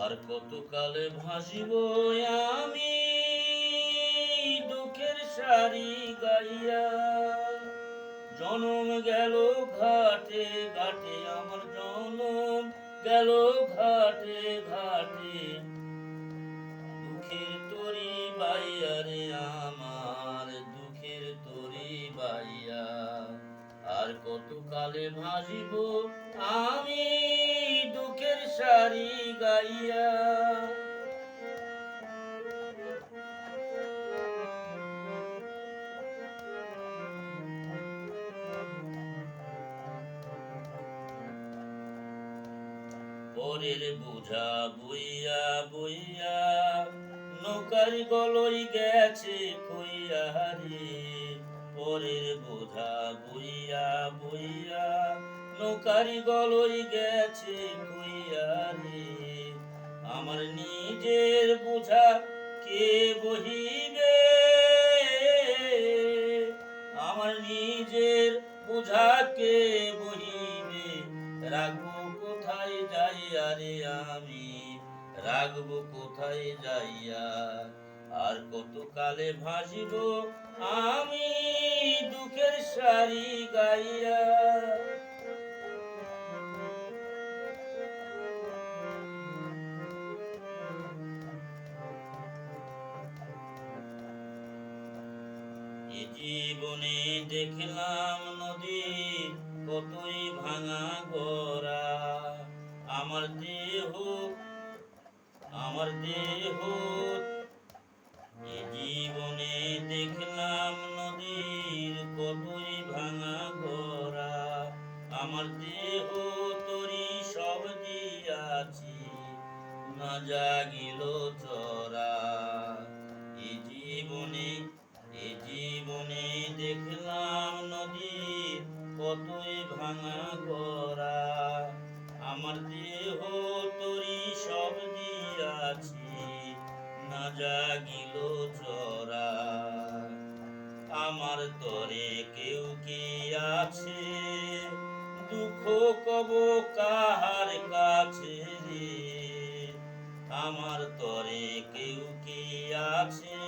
আর কতকালে ভাসিব আমি দুঃখের সারি গাইয়া? জনম গেল ঘাটে ঘাটে, আমার জনম গেল ঘাটে ঘাটে। দুঃখের তরি বাইয়া রে আমার, দুঃখের তরি বাইয়া। আর কতকালে ভাসিব আমি সারি গাইয়া। পরের বোঝা বইয়া বইয়া, নৌকার গলই গেছে কইয়া রে পরের বোঝা বইয়া বইয়া নৌকার গলই গেছে কইয়া রে আমার নিজের বোঝা কে বহিবে? আমার নিজের বোঝা কে বহিবে? রাখব কোথায় যাইয়া রে আমি? রাখব কোথায় যাইয়া? আর কত কালে ভাসিব আমি দুঃখের সারি গাইয়া? এ জীবনে দেখলাম নদী কতই ভাঙা গড়া আমার দেহ আমার দেহ এ জীবনে দেখলাম নদীর কতই ভাঙা গড়া আমার দেহ তরি সব দিয়াছি, না জাগিল চরা। জীবনে ভাঙা গড়া আমার দেহ তরি সব দিয়াছি, না জাগিল চরা আমার তরে কেউ কি আছে? দুঃখ কব কাহার কাছে রে? আমার তরে কেউ কি আছে?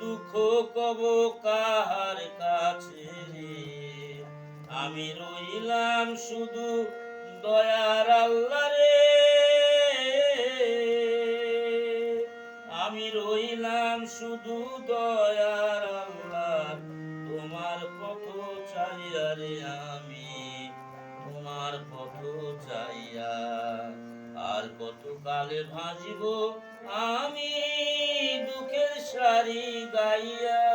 দুঃখ কব কাহার কাছে আমি রইলাম শুধু দয়ার আল্লাহ রে আমি রইলাম শুধু দয়ার আল্লাহ। তোমার পথ চাইয়া রে আমি, তোমার পথ চাইয়া আর কত কালে ভাসিব আমি দুঃখের সারি গাইয়া।